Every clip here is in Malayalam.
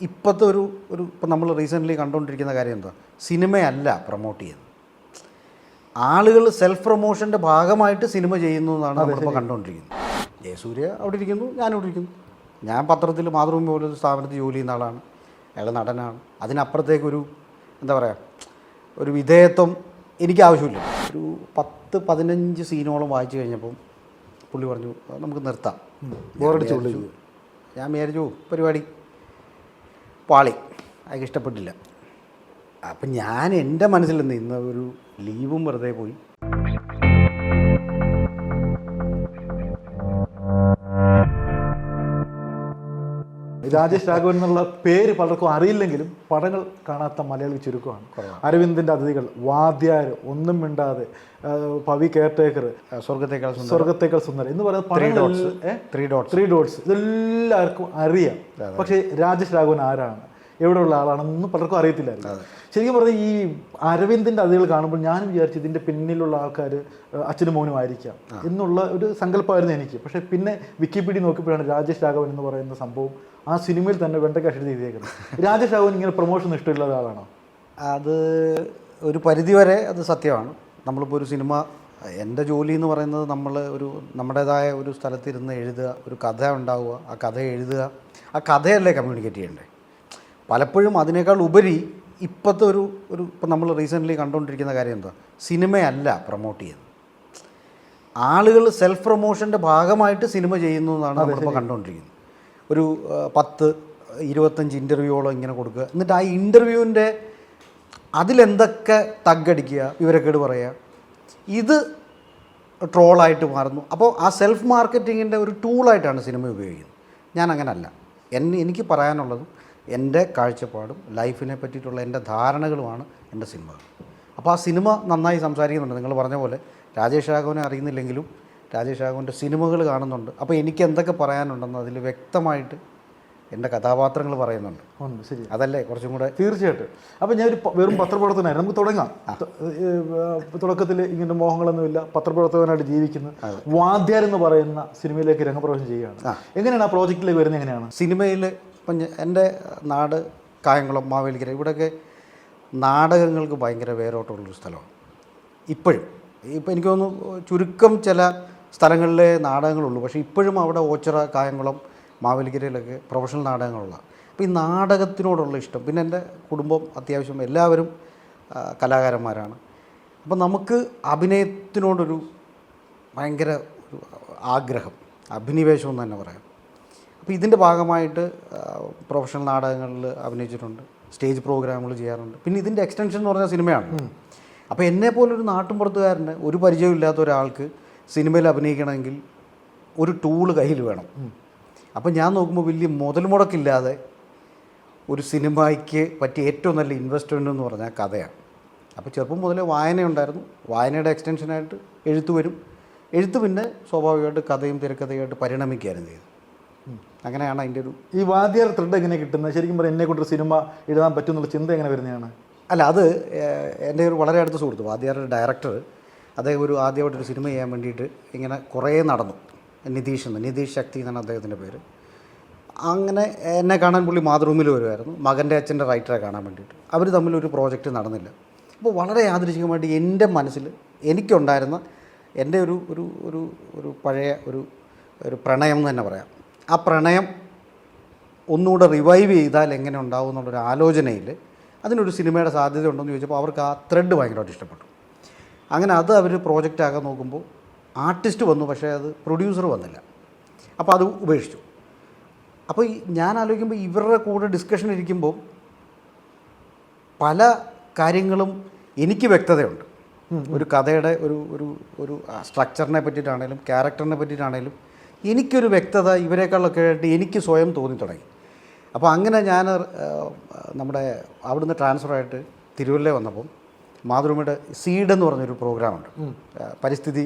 ഇപ്പോഴത്തെ ഒരു ഒരു ഇപ്പം നമ്മൾ റീസെന്റ്ലി കണ്ടുകൊണ്ടിരിക്കുന്ന കാര്യം എന്താ? സിനിമയല്ല പ്രൊമോട്ട് ചെയ്യുന്നത്. ആളുകൾ സെൽഫ് പ്രൊമോഷന്റെ ഭാഗമായിട്ട് സിനിമ ചെയ്യുന്നു എന്നാണ് നമ്മളിപ്പോൾ കണ്ടുകൊണ്ടിരിക്കുന്നത്. ജയസൂര്യ അവിടെ ഇരിക്കുന്നു ഞാനിവിടെ ഇരിക്കുന്നു. ഞാൻ പത്രത്തിൽ മാതൃഭൂമി പോലെ ഒരു സ്ഥാപനത്തിൽ ജോലി ചെയ്യുന്ന ആളാണ്. അയാൾ നടനാണ്. അതിനപ്പുറത്തേക്കൊരു എന്താ പറയുക ഒരു വിധേയത്വം എനിക്ക് ആവശ്യമില്ല. ഒരു പത്ത് പതിനഞ്ച് സീനോളം വായിച്ചു കഴിഞ്ഞപ്പം പുള്ളി പറഞ്ഞു നമുക്ക് നിർത്താം. ബോറടിച്ചു ഞാൻ വിചാരിച്ചു- ഞാൻ വിചാരിച്ചു പരിപാടി. പാളി. അയാൾക്ക് ഇഷ്ടപ്പെട്ടില്ല. അപ്പം ഞാൻ എന്റെ മനസ്സിൽ നിന്ന് ഇന്ന് ഒരു ലീവും വെറുതെ പോയി. രാജേഷ് രാഘവൻ എന്നുള്ള പേര് പലർക്കും അറിയില്ലെങ്കിലും പടങ്ങൾ കാണാത്ത മലയാളി ചുരുക്കമാണ്. അരവിന്ദിന്റെ അതിഥികൾ വാദ്യാർ ഒന്നും മിണ്ടാതെ പവി കെയർടേക്കർ സ്വർഗത്തേക്കാൾ സ്വർഗത്തേക്കാൾ സുന്ദരം എന്ന് പറയുന്ന പടങ്ങൾ ത്രീ ഡോട്ട്സ് ത്രീ ഡോട്ട്സ് ഇതെല്ലാവർക്കും അറിയാം. പക്ഷേ രാജേഷ് രാഘവൻ ആരാണ്? എവിടെയുള്ള ആളാണെന്നൊന്നും പലർക്കും അറിയത്തില്ലായിരുന്നു. ശരിക്കും പറഞ്ഞാൽ ഈ അരവിന്ദിന്റെ അതികൾ കാണുമ്പോൾ ഞാൻ വിചാരിച്ചു ഇതിന്റെ പിന്നിലുള്ള ആൾക്കാർ അച്ഛനും മോനും ആയിരിക്കാം എന്നുള്ള ഒരു സങ്കല്പമായിരുന്നു എനിക്ക്. പക്ഷേ പിന്നെ വിക്കിപീഡിയ നോക്കിയപ്പോഴാണ് രാജേഷ് രാഘവൻ എന്ന് പറയുന്ന സംഭവം ആ സിനിമയിൽ തന്നെ വെണ്ടക്കാഷ് എഴുതി എഴുതിയേക്കുന്നത്. രാജേഷ് രാഘവൻ ഇങ്ങനെ പ്രൊമോഷൻ ഇഷ്ടമുള്ള ഒരാളാണോ അത് ഒരു പരിധിവരെ അത് സത്യമാണ്. നമ്മളിപ്പോൾ ഒരു സിനിമ എന്റെ ജോലി എന്ന് പറയുന്നത് നമ്മൾ ഒരു നമ്മുടേതായ ഒരു സ്ഥലത്തിരുന്ന് എഴുതുക ഒരു കഥ ഉണ്ടാവുക ആ കഥ എഴുതുക. ആ കഥയല്ലേ കമ്മ്യൂണിക്കേറ്റ് ചെയ്യണ്ടേ? പലപ്പോഴും അതിനേക്കാൾ ഉപരി ഇപ്പോഴത്തെ ഒരു ഒരു ഇപ്പം നമ്മൾ റീസെന്റ്ലി കണ്ടുകൊണ്ടിരിക്കുന്ന കാര്യം എന്താ? സിനിമയല്ല പ്രൊമോട്ട് ചെയ്യുന്നത്. ആളുകൾ സെൽഫ് പ്രൊമോഷന്റെ ഭാഗമായിട്ട് സിനിമ ചെയ്യുന്നു എന്നാണ് നമ്മളിപ്പോൾ കണ്ടുകൊണ്ടിരിക്കുന്നത്. ഒരു പത്ത് ഇരുപത്തഞ്ച് ഇന്റർവ്യൂകളോ ഇങ്ങനെ കൊടുക്കുക. എന്നിട്ട് ആ ഇന്റർവ്യൂവിന്റെ അതിലെന്തൊക്കെ തഗ്ഗടിക്കുക വിവരക്കേട് പറയുക ഇത് ട്രോളായിട്ട് മാറുന്നു. അപ്പോൾ ആ സെൽഫ് മാർക്കറ്റിങ്ങിന്റെ ഒരു ടൂളായിട്ടാണ് സിനിമ ഉപയോഗിക്കുന്നത്. ഞാൻ അങ്ങനല്ല. എന്നെ എനിക്ക് പറയാനുള്ളതും എന്റെ കാഴ്ചപ്പാടും ലൈഫിനെ പറ്റിയിട്ടുള്ള എന്റെ ധാരണകളുമാണ് എന്റെ സിനിമകൾ. അപ്പോൾ ആ സിനിമ നന്നായി സംസാരിക്കുന്നുണ്ട്. നിങ്ങൾ പറഞ്ഞ പോലെ രാജേഷ് രാഘവനെ അറിയുന്നില്ലെങ്കിലും രാജേഷ് രാഘവന്റെ സിനിമകൾ കാണുന്നുണ്ട്. അപ്പോൾ എനിക്ക് എന്തൊക്കെ പറയാനുണ്ടെന്ന് അതിൽ വ്യക്തമായിട്ട് എന്റെ കഥാപാത്രങ്ങൾ പറയുന്നുണ്ട്. ഉണ്ട് ശരി. അതല്ലേ? കുറച്ചും കൂടെ തീർച്ചയായിട്ടും. അപ്പോൾ ഞാൻ ഒരു വെറും പത്രപ്രവർത്തകനായിരുന്നു. നമുക്ക് തുടങ്ങാം. തുടക്കത്തിൽ ഇങ്ങനെ മോഹങ്ങളൊന്നുമില്ല. പത്രപ്രവർത്തകനായിട്ട് ജീവിക്കുന്നു വാദ്യാർ എന്ന് പറയുന്ന സിനിമയിലേക്ക് രംഗപ്രവേശം ചെയ്യുകയാണ്. എങ്ങനെയാണ് ആ പ്രോജക്റ്റിലേക്ക് വരുന്നത്? എങ്ങനെയാണ്? സിനിമയിൽ ഇപ്പം എന്റെ നാട് കായംകുളം മാവേലിക്കര ഇവിടെയൊക്കെ നാടകങ്ങൾക്ക് ഭയങ്കര വേരോട്ടമുള്ളൊരു സ്ഥലമാണ്. ഇപ്പോഴും. ഇപ്പം എനിക്ക് തോന്നുന്നു ചുരുക്കം ചില സ്ഥലങ്ങളിലെ നാടകങ്ങളുള്ളൂ. പക്ഷേ ഇപ്പോഴും അവിടെ ഓച്ചിറ കായംകുളം മാവേലിക്കരയിലൊക്കെ പ്രൊഫഷണൽ നാടകങ്ങളുള്ള. അപ്പോൾ ഈ നാടകത്തിനോടുള്ള ഇഷ്ടം. പിന്നെ എന്റെ കുടുംബം അത്യാവശ്യം എല്ലാവരും കലാകാരന്മാരാണ്. അപ്പം നമുക്ക് അഭിനയത്തിനോടൊരു ഭയങ്കര ആഗ്രഹം അഭിനിവേശം എന്ന് തന്നെ പറയാം. അപ്പോൾ ഇതിന്റെ ഭാഗമായിട്ട് പ്രൊഫഷണൽ നാടകങ്ങളിൽ അഭിനയിച്ചിട്ടുണ്ട്. സ്റ്റേജ് പ്രോഗ്രാമുകൾ ചെയ്യാറുണ്ട്. പിന്നെ ഇതിന്റെ എക്സ്റ്റൻഷൻ എന്ന് പറഞ്ഞാൽ സിനിമയാണ്. അപ്പോൾ എന്നെ പോലൊരു നാട്ടുമ്പുറത്തുകാരന് ഒരു പരിചയമില്ലാത്ത ഒരാൾക്ക് സിനിമയിൽ അഭിനയിക്കണമെങ്കിൽ ഒരു ടൂൾ കയ്യിൽ വേണം. അപ്പോൾ ഞാൻ നോക്കുമ്പോൾ വലിയ മുതൽ മുടക്കില്ലാതെ ഒരു സിനിമയ്ക്ക് പറ്റിയ ഏറ്റവും നല്ല ഇൻവെസ്റ്റ്മെന്റ് എന്ന് പറഞ്ഞാൽ കഥയാണ്. അപ്പോൾ ചെറുപ്പം മുതലേ വായനയുണ്ടായിരുന്നു. വായനയുടെ എക്സ്റ്റൻഷനായിട്ട് എഴുത്ത് വരും. എഴുത്ത് പിന്നെ സ്വാഭാവികമായിട്ട് കഥയും തിരക്കഥയായിട്ട് പരിണമിക്കുകയായിരുന്നു ചെയ്തത്. അങ്ങനെയാണ് അതിന്റെ ഒരു ഈ വാദ്യാർ ത്രെഡ് എങ്ങനെ കിട്ടുന്നത്? ശരിക്കും പറഞ്ഞാൽ എന്നെ കൊണ്ടൊരു സിനിമ എഴുതാൻ പറ്റും എന്നുള്ള ചിന്ത എങ്ങനെ വരുന്നതാണ്? അല്ല അത് എന്റെ ഒരു വളരെ അടുത്ത സുഹൃത്ത് വാദ്യാരുടെ ഡയറക്ടർ അദ്ദേഹം ഒരു ആദ്യമായിട്ടൊരു സിനിമ ചെയ്യാൻ വേണ്ടിയിട്ട് ഇങ്ങനെ കുറേ നടന്നു. നിതീഷ് എന്ന് നിതീഷ് ശക്തി എന്നാണ് അദ്ദേഹത്തിന്റെ പേര്. അങ്ങനെ എന്നെ കാണാൻ പുള്ളി മാതൃഭൂമിയിൽ വരുമായിരുന്നു. മകന്റെ അച്ഛന്റെ റൈറ്ററെ കാണാൻ വേണ്ടിയിട്ട്. അവർ തമ്മിലൊരു പ്രോജക്റ്റ് നടന്നില്ല. അപ്പോൾ വളരെ യാദൃശികമായിട്ട് എന്റെ മനസ്സിൽ എനിക്കുണ്ടായിരുന്ന എന്റെ ഒരു ഒരു ഒരു ഒരു പഴയ ഒരു ഒരു പ്രണയം എന്ന് തന്നെ പറയാം. ആ പ്രണയം ഒന്നുകൂടെ റിവൈവ് ചെയ്താൽ എങ്ങനെ ഉണ്ടാവും എന്നുള്ളൊരു ആലോചനയിൽ അതിനൊരു സിനിമയുടെ സാധ്യത ഉണ്ടെന്ന് ചോദിച്ചപ്പോൾ അവർക്ക് ആ ത്രെഡ് ഭയങ്കരമായിട്ട് ഇഷ്ടപ്പെട്ടു. അങ്ങനെ അത് അവർ പ്രോജക്റ്റ് നോക്കുമ്പോൾ ആർട്ടിസ്റ്റ് വന്നു പക്ഷേ അത് പ്രൊഡ്യൂസർ വന്നില്ല. അപ്പോൾ അത് ഉപേക്ഷിച്ചു. അപ്പോൾ ഈ ഞാൻ ആലോചിക്കുമ്പോൾ ഇവരുടെ കൂടെ ഡിസ്കഷൻ ഇരിക്കുമ്പോൾ പല കാര്യങ്ങളും എനിക്ക് വ്യക്തതയുണ്ട്. ഒരു കഥയുടെ ഒരു ഒരു ഒരു സ്ട്രക്ചറിനെ പറ്റിയിട്ടാണേലും ക്യാരക്ടറിനെ പറ്റിയിട്ടാണേലും എനിക്കൊരു വ്യക്തത ഇവരെക്കാളൊക്കെ ആയിട്ട് എനിക്ക് സ്വയം തോന്നി തുടങ്ങി. അപ്പോൾ അങ്ങനെ ഞാൻ നമ്മുടെ അവിടുന്ന് ട്രാൻസ്ഫറായിട്ട് തിരുവല്ല വന്നപ്പം മാതൃഭൂമിയുടെ സീഡ് എന്ന് പറഞ്ഞൊരു പ്രോഗ്രാമുണ്ട് പരിസ്ഥിതി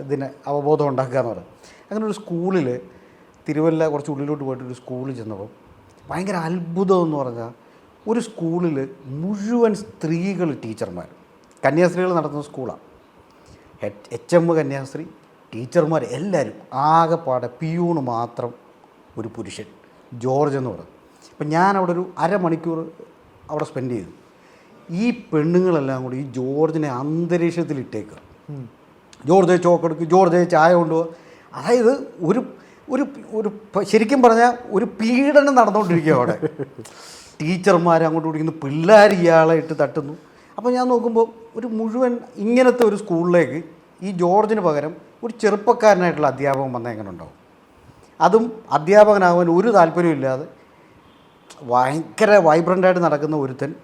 ഇതിന് അവബോധം ഉണ്ടാക്കുക എന്ന് പറയുന്നത് അങ്ങനെ ഒരു സ്കൂളിൽ തിരുവല്ല കുറച്ച് ഉള്ളിലോട്ട് പോയിട്ട് ഒരു സ്കൂളിൽ ചെന്നപ്പം ഭയങ്കര അത്ഭുതം എന്ന് പറഞ്ഞാൽ ഒരു സ്കൂളിൽ മുഴുവൻ സ്ത്രീകൾ ടീച്ചർമാർ കന്യാസ്ത്രീകൾ നടത്തുന്ന സ്കൂളാണ് എച്ച് എം കന്യാസ്ത്രീ ടീച്ചർമാർ എല്ലാവരും ആകെപ്പാടെ പിയൂണ് മാത്രം ഒരു പുരുഷൻ. ജോർജ് എന്ന് പറയും അപ്പം ഞാൻ അവിടെ ഒരു അരമണിക്കൂർ അവിടെ സ്പെൻഡ് ചെയ്തു. ഈ പെണ്ണുങ്ങളെല്ലാം കൂടി ഈ ജോർജിനെ അന്തരീക്ഷത്തിൽ ഇട്ടേക്കുക ജോർജ് ചോക്കെടുക്ക് ജോർജ് ചായ കൊണ്ടുപോകുക അതായത് ഒരു ഒരു ഒരു ശരിക്കും പറഞ്ഞാൽ ഒരു പീഡനം നടന്നുകൊണ്ടിരിക്കുക അവിടെ. ടീച്ചർമാർ അങ്ങോട്ട് പിടിക്കുന്നു പിള്ളേർ ഇയാളെ ഇട്ട് തട്ടുന്നു. അപ്പോൾ ഞാൻ നോക്കുമ്പോൾ ഒരു മുഴുവൻ ഇങ്ങനത്തെ ഒരു സ്കൂളിലേക്ക് ഈ ജോർജിന് പകരം ഒരു ചെറുപ്പക്കാരനായിട്ടുള്ള അധ്യാപകൻ വന്നാൽ എങ്ങനെ ഉണ്ടാവും അതും അധ്യാപകനാവാൻ ഒരു താല്പര്യമില്ലാതെ ഭയങ്കര വൈബ്രന്റായിട്ട് നടക്കുന്ന ഒരുത്തൻ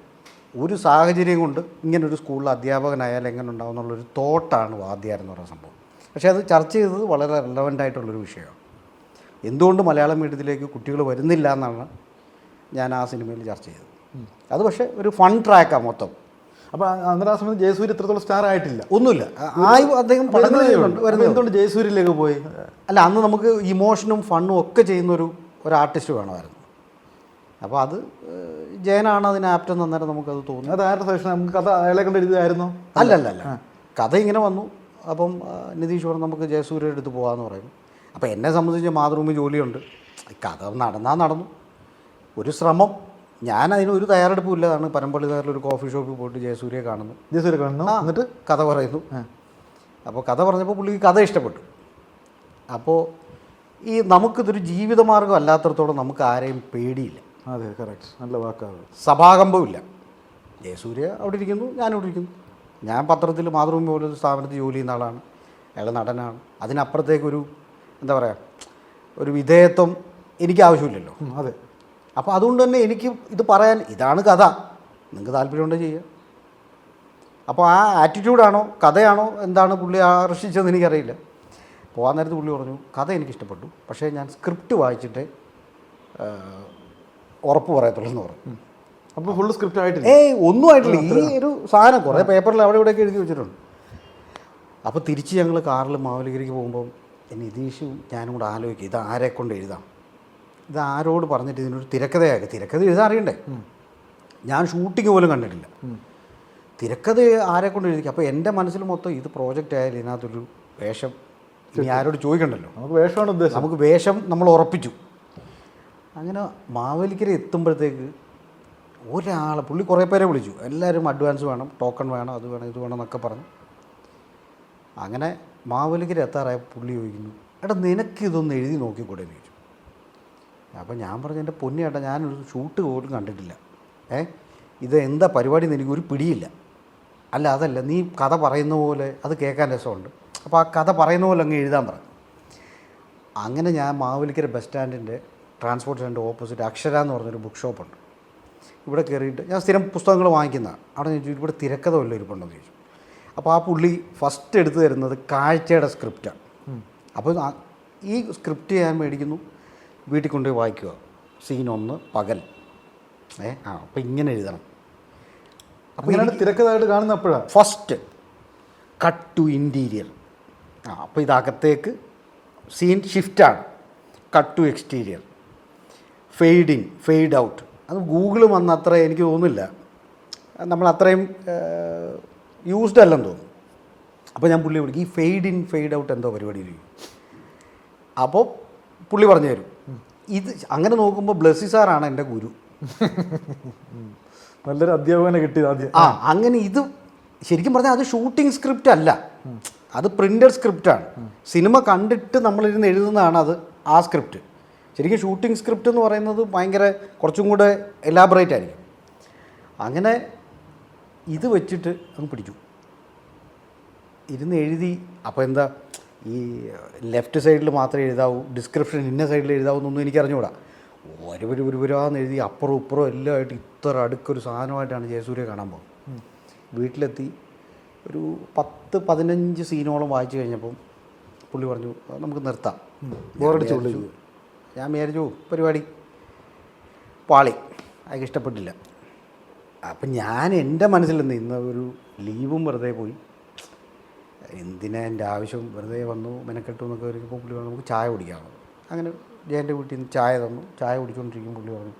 ഒരു സാഹചര്യം കൊണ്ട് ഇങ്ങനെ ഒരു സ്കൂളിൽ അധ്യാപകനായാൽ എങ്ങനെ ഉണ്ടാവും എന്നുള്ളൊരു തോട്ടാണ് വാദ്യാർ എന്ന് പറയുന്ന സംഭവം. പക്ഷേ അത് ചർച്ച ചെയ്തത് വളരെ റെലവന്റ് ആയിട്ടുള്ളൊരു വിഷയമാണ്. എന്തുകൊണ്ട് മലയാളം മീഡിയത്തിലേക്ക് കുട്ടികൾ വരുന്നില്ല എന്നാണ് ഞാൻ ആ സിനിമയിൽ ചർച്ച ചെയ്തത്. അത് പക്ഷേ ഒരു ഫൺ ട്രാക്കാണ് മൊത്തം. അപ്പൊ അന്നേരം ആ സമയത്ത് ജയസൂര്യ ഇത്രത്തോളം സ്റ്റാർ ആയിട്ടില്ല. ഒന്നുമില്ല. ആയി അദ്ദേഹം വരുന്നത് എന്തുകൊണ്ട് ജയസൂര്യയിലേക്ക് പോയി? അല്ല അന്ന് നമുക്ക് ഇമോഷനും ഫണ്ണും ഒക്കെ ചെയ്യുന്ന ഒരു ഒരു ആർട്ടിസ്റ്റ് വേണമായിരുന്നു. അപ്പോൾ അത് ജയനാണ് അതിന് ആപ്റ്റ് അന്നേരം നമുക്കത് തോന്നി. അത് ആരുടെ സജഷൻ? നമുക്ക് കഥ അയാളെ കണ്ട് എഴുതിയായിരുന്നു അല്ല അല്ല അല്ല കഥ ഇങ്ങനെ വന്നു. അപ്പം നിതീഷ് പറഞ്ഞു നമുക്ക് ജയസൂര്യ എടുത്ത് പോകാമെന്ന് പറയും. അപ്പോൾ എന്നെ സംബന്ധിച്ച് മാതൃഭൂമി ജോലിയുണ്ട്. കഥ നടന്നാൽ നടന്നു. ഒരു ശ്രമം. ഞാൻ അതിന് ഒരു തയ്യാറെടുപ്പും ഇല്ലതാണ് പരമ്പള്ളി നഗറിൽ ഒരു കോഫി ഷോപ്പിൽ പോയിട്ട് ജയസൂര്യയെ കാണുന്നു. ജയസൂര്യ കാണുന്നു? എന്നിട്ട്? കഥ പറയുന്നു. അപ്പോൾ കഥ പറഞ്ഞപ്പോൾ പുള്ളിക്ക് കഥ ഇഷ്ടപ്പെട്ടു. അപ്പോൾ ഈ നമുക്കിതൊരു ജീവിതമാർഗം അല്ലാത്തടത്തോളം നമുക്ക് ആരെയും പേടിയില്ല. അതെ കറക്റ്റ് നല്ല വാക്കാണ്. സഭാകമ്പമില്ല ജയസൂര്യ അവിടെ ഇരിക്കുന്നു ഞാനിവിടെ ഇരിക്കുന്നു. ഞാൻ പത്രത്തിൽ മാതൃഭൂമി പോലെ ഒരു സ്ഥാപനത്തിൽ ജോലി ചെയ്യുന്ന ആളാണ്. അയാൾ നടനാണ്. അതിനപ്പുറത്തേക്കൊരു എന്താ പറയുക ഒരു വിധേയത്വം എനിക്ക് ആവശ്യമില്ലല്ലോ അതെ. അപ്പോൾ അതുകൊണ്ട് തന്നെ എനിക്ക് ഇത് പറയാൻ ഇതാണ് കഥ. നിങ്ങൾക്ക് താല്പര്യമുണ്ടോ ചെയ്യുക അപ്പോൾ ആ ആറ്റിറ്റ്യൂഡാണോ കഥയാണോ എന്താണ് പുള്ളി ആകർഷിച്ചതെന്ന് എനിക്കറിയില്ല. പോകാൻ നേരത്ത് പുള്ളി പറഞ്ഞു കഥ എനിക്ക് ഇഷ്ടപ്പെട്ടു. പക്ഷേ ഞാൻ സ്ക്രിപ്റ്റ് വായിച്ചിട്ട് ഉറപ്പ് പറയത്തുള്ളൂ എന്ന് പറഞ്ഞു. അപ്പോൾ ഫുള്ള് സ്ക്രിപ്റ്റ് ആയിട്ടില്ല? ഏയ് ഒന്നും ആയിട്ടില്ല. ഈ ഒരു സാധനം കുറേ പേപ്പറിൽ അവിടെ ഇവിടെയൊക്കെ എഴുതി വെച്ചിട്ടുണ്ട്. അപ്പോൾ തിരിച്ച് ഞങ്ങൾ കാറിൽ മാവലഗിരിക്ക് പോകുമ്പോൾ നിതീഷും ഞാനും കൂടെ ആലോചിക്കും. ഇത് ആരെ കൊണ്ട് എഴുതാം? ഇത് ആരോട് പറഞ്ഞിട്ട് ഇതിനൊരു തിരക്കഥയാക്കി? തിരക്കഥ എഴുതാൻ അറിയണ്ടേ? ഞാൻ ഷൂട്ടിങ് പോലും കണ്ടിട്ടില്ല. തിരക്കഥ ആരെ കൊണ്ട് എഴുതിക്കും അപ്പോൾ എന്റെ മനസ്സിൽ മൊത്തം ഇത് പ്രോജക്റ്റ് ആയാലും ഇതിനകത്തൊരു വേഷം ഇനി ആരോട് ചോദിക്കണ്ടല്ലോ? നമുക്ക് വേഷമാണ് ഉദ്ദേശം. നമുക്ക് വേഷം നമ്മൾ ഉറപ്പിച്ചു. അങ്ങനെ മാവേലിക്കര എത്തുമ്പോഴത്തേക്ക് ഒരാളെ പുള്ളി കുറേ പേരെ വിളിച്ചു. എല്ലാവരും അഡ്വാൻസ് വേണം ടോക്കൺ വേണം അത് വേണം ഇത് വേണം എന്നൊക്കെ പറഞ്ഞു. അങ്ങനെ മാവേലിക്കര എത്താറായ പുള്ളി ചോദിക്കുന്നു എടാ നിനക്ക് ഇതൊന്ന് എഴുതി നോക്കിക്കൂടെ എന്ന് ചോദിച്ചു അപ്പോൾ ഞാൻ പറഞ്ഞു എന്റെ പൊന്നിയേട്ടാ ഞാനൊരു ഷൂട്ട് പോലും കണ്ടിട്ടില്ല. ഏ? ഇത് എന്താ പരിപാടി എന്ന് എനിക്കൊരു പിടിയില്ല. അല്ല അതല്ല നീ കഥ പറയുന്ന പോലെ അത് കേൾക്കാൻ രസമുണ്ട്. അപ്പോൾ ആ കഥ പറയുന്ന പോലെ അങ്ങ് എഴുതാൻ പറഞ്ഞു. അങ്ങനെ ഞാൻ മാവേലിക്കര ബസ് സ്റ്റാൻഡിന്റെ ട്രാൻസ്പോർട്ട് സ്റ്റാൻഡ് ഓപ്പോസിറ്റ് അക്ഷര എന്ന് പറഞ്ഞൊരു ബുക്ക് ഷോപ്പുണ്ട് ഇവിടെ കയറിയിട്ട് ഞാൻ സ്ഥിരം പുസ്തകങ്ങൾ വാങ്ങിക്കുന്നതാണ്. അവിടെ ചോദിച്ചു ഇവിടെ തിരക്കഥ വല്ല ഇരിപ്പുണ്ടെന്ന് ചോദിച്ചു. അപ്പോൾ ആ പുള്ളി ഫസ്റ്റ് എടുത്തു തരുന്നത് കാഴ്ചയുടെ സ്ക്രിപ്റ്റാണ് അപ്പോൾ ഈ സ്ക്രിപ്റ്റ് ഞാൻ മേടിക്കുന്നു. വീട്ടിൽ കൊണ്ടുപോയി വായിക്കുക. സീൻ ഒന്ന് പകൽ. ഏ ആ അപ്പം ഇങ്ങനെ എഴുതണം. അപ്പോൾ തിരക്കഥായിട്ട് കാണുന്ന അപ്പോഴാണ് ഫസ്റ്റ് കട്ട് ടു ഇന്റീരിയർ ആ അപ്പോൾ ഇതകത്തേക്ക് scene ഷിഫ്റ്റാണ് cut to exterior fade in fade out അത് ഗൂഗിൾ വന്ന അത്ര എനിക്ക് തോന്നുന്നില്ല. നമ്മൾ അത്രയും യൂസ്ഡ് അല്ലെന്ന് തോന്നുന്നു. അപ്പോൾ ഞാൻ പുള്ളി വിളിക്കും ഈ ഫെയ്ഡ് ഇൻ ഫെയ്ഡ് ഔട്ട് എന്തോ പരിപാടി ചെയ്യും അപ്പോൾ പുള്ളി പറഞ്ഞു തരും. ഇത് അങ്ങനെ നോക്കുമ്പോൾ ബ്ലസ്സി സാറാണ് എന്റെ ഗുരു. നല്ലൊരു അധ്യാപകനെ കിട്ടിയത് ആദ്യം. ആ അങ്ങനെ ഇത് ശരിക്കും പറഞ്ഞാൽ അത് ഷൂട്ടിംഗ് സ്ക്രിപ്റ്റ് അല്ല. അത് പ്രിന്റഡ് സ്ക്രിപ്റ്റാണ് സിനിമ കണ്ടിട്ട് നമ്മളിരുന്ന് എഴുതുന്നതാണ് അത് ആ സ്ക്രിപ്റ്റ് ശരിക്കും ഷൂട്ടിംഗ് സ്ക്രിപ്റ്റ് എന്ന് പറയുന്നത് ഭയങ്കര കുറച്ചും കൂടെ എലാബറേറ്റ് ആയിരിക്കും. അങ്ങനെ ഇത് വെച്ചിട്ട് അങ്ങ് പിടിച്ചു. ഇരുന്ന് എഴുതി അപ്പോൾ എന്താ? ഈ ലെഫ്റ്റ് സൈഡിൽ മാത്രമേ എഴുതാവൂ ഡിസ്ക്രിപ്ഷൻ ഇന്ന സൈഡിൽ എഴുതാവൂ എന്നൊന്നും എനിക്ക് അറിഞ്ഞുകൂടാ ഒരു ഒരു ഒരുപുരാന്ന് എഴുതി അപ്പുറം ഇപ്പുറം എല്ലാം ആയിട്ട് ഇത്ര അടുക്കൊരു സാധനമായിട്ടാണ് ജയസൂര്യ കാണാൻ പോകുന്നത്. വീട്ടിലെത്തി ഒരു പത്ത് പതിനഞ്ച് സീനോളം വായിച്ചു കഴിഞ്ഞപ്പം പുള്ളി പറഞ്ഞു നമുക്ക് നിർത്താം. ബോറടിച്ചു പുള്ളി ഞാൻ വിചാരിച്ചു പരിപാടി. പാളി അയാൾക്ക് ഇഷ്ടപ്പെട്ടില്ല. അപ്പം ഞാൻ എന്റെ മനസ്സിൽ നിന്ന് ഇന്ന് ഒരു ലീവും വെറുതെ പോയി. എന്തിനാ എന്റെ ആവശ്യം? വെറുതെ വന്നു മെനക്കെട്ടു എന്നൊക്കെ വരുമ്പോൾ പുള്ളി പറഞ്ഞു നമുക്ക് ചായ കുടിക്കാമെന്ന് അങ്ങനെ ജയന്റെ വീട്ടിൽ നിന്ന് ചായ തന്നു. ചായ കുടിച്ചുകൊണ്ടിരിക്കും പുള്ളി പറഞ്ഞു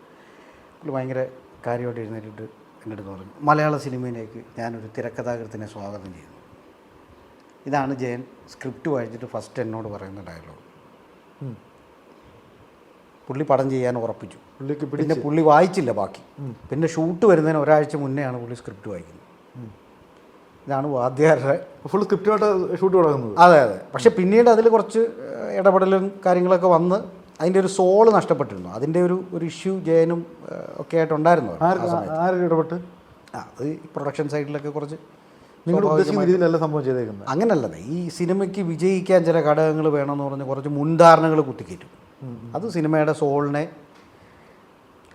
പുള്ളി ഭയങ്കര കാര്യമായിട്ട് എഴുന്നേറ്റിട്ട് എന്റെ അടുത്ത് പറഞ്ഞു മലയാള സിനിമയിലേക്ക് ഞാനൊരു തിരക്കഥാകൃത്തിനെ സ്വാഗതം ചെയ്യുന്നു. ഇതാണ് ജയൻ സ്ക്രിപ്റ്റ് വായിച്ചിട്ട് ഫസ്റ്റ് എന്നോട് പറയുന്ന ഡയലോഗ്. പുള്ളി പടം ചെയ്യാൻ ഉറപ്പിച്ചു. പുള്ളിക്ക് പിന്നെ പുള്ളി വായിച്ചില്ല ബാക്കി. പിന്നെ ഷൂട്ട് വരുന്നതിന് ഒരാഴ്ച മുന്നെയാണ് പുള്ളി സ്ക്രിപ്റ്റ് വായിക്കുന്നത്. ഇതാണ് വാദ്യാരുടെ ഫുൾ സ്ക്രിപ്റ്റുമായിട്ട് ഷൂട്ട് തുടങ്ങുന്നത്. അതെ അതെ. പക്ഷെ പിന്നീട് അതിൽ കുറച്ച് ഇടപെടലും കാര്യങ്ങളൊക്കെ വന്ന് അതിന്റെ ഒരു സോൾ നഷ്ടപ്പെട്ടിരുന്നു. അതിന്റെ ഒരു ഒരു ഇഷ്യൂ ജയനും ഒക്കെ ആയിട്ടുണ്ടായിരുന്നു ഇടപെട്ട്? ആ, അത് പ്രൊഡക്ഷൻ സൈഡിലൊക്കെ കുറച്ച് നിങ്ങൾ ഉദ്ദേശിക്കുന്ന രീതിയിലല്ല സംഭവം ചെയ്തേക്കുന്നത്. അങ്ങനല്ലത് ഈ സിനിമയ്ക്ക് വിജയിക്കാൻ ചില ഘടകങ്ങൾ വേണമെന്ന് പറഞ്ഞ് കുറച്ച് മുൻധാരണകൾ കുത്തിക്കയറ്റും അത് സിനിമയുടെ സോളിനെ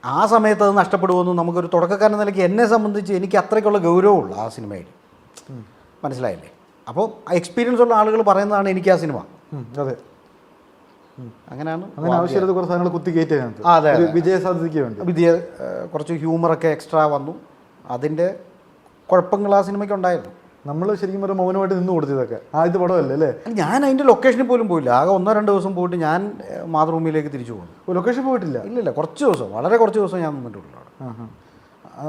ആ സമയത്ത് അത് നഷ്ടപ്പെടുമെന്ന് നമുക്കൊരു തുടക്കക്കാരൻ നിലയ്ക്ക് എന്നെ സംബന്ധിച്ച് എനിക്ക് അത്രയ്ക്കുള്ള ഗൗരവമുള്ളൂ ആ സിനിമയിൽ. മനസ്സിലായില്ലേ? അപ്പോൾ എക്സ്പീരിയൻസ് ഉള്ള ആളുകൾ പറയുന്നതാണ് എനിക്ക് ആ സിനിമ. അതെ. അങ്ങനെയാണ് അങ്ങനെ ആവശ്യമില്ലാത്ത കുറച്ച് സാധനങ്ങൾ കുത്തി കയറ്റി അതെ, വിജയ സാധ്യതയ്ക്ക് വേണ്ടി. വിജയ കുറച്ച് ഹ്യൂമറൊക്കെ എക്സ്ട്രാ വന്നു. അതിന്റെ കുഴപ്പങ്ങൾ ആ സിനിമയ്ക്ക് ഉണ്ടായിരുന്നു. നമ്മൾ ശരിക്കും പറഞ്ഞാൽ മൗനമായിട്ട് നിന്ന് കൊടുത്തതൊക്കെ. ആദ്യത്തെ പടമല്ലേ അല്ലേ? ഞാൻ അതിന്റെ ലൊക്കേഷനിൽ പോലും പോയില്ല. ആകെ ഒന്നോ രണ്ടോ ദിവസം പോയിട്ട് ഞാൻ മാതൃഭൂമിയിലേക്ക് തിരിച്ചു പോകുന്നു ലൊക്കേഷൻ പോയിട്ടില്ല? ഇല്ലില്ല കുറച്ച് ദിവസം. വളരെ കുറച്ച് ദിവസം ഞാൻ നിന്നിട്ടുള്ളൂ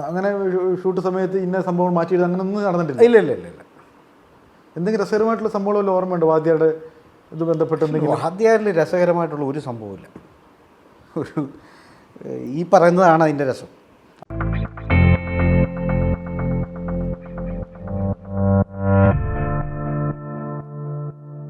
അങ്ങനെ ഷൂട്ട് സമയത്ത് ഇന്ന സംഭവം മാറ്റിയിട്ട് അങ്ങനെ ഒന്നും നടന്നിട്ടില്ല. ഇല്ല ഇല്ല ഇല്ല ഇല്ല. എന്തെങ്കിലും രസകരമായിട്ടുള്ള സംഭവം വല്ല ഓർമ്മയുണ്ട്? വാദ്യയുടെ ഇത് ബന്ധപ്പെട്ട് എന്തെങ്കിലും? വാദ്യയിൽ രസകരമായിട്ടുള്ള ഒരു സംഭവമില്ല ഒരു ഈ പറയുന്നതാണ് അതിന്റെ രസം.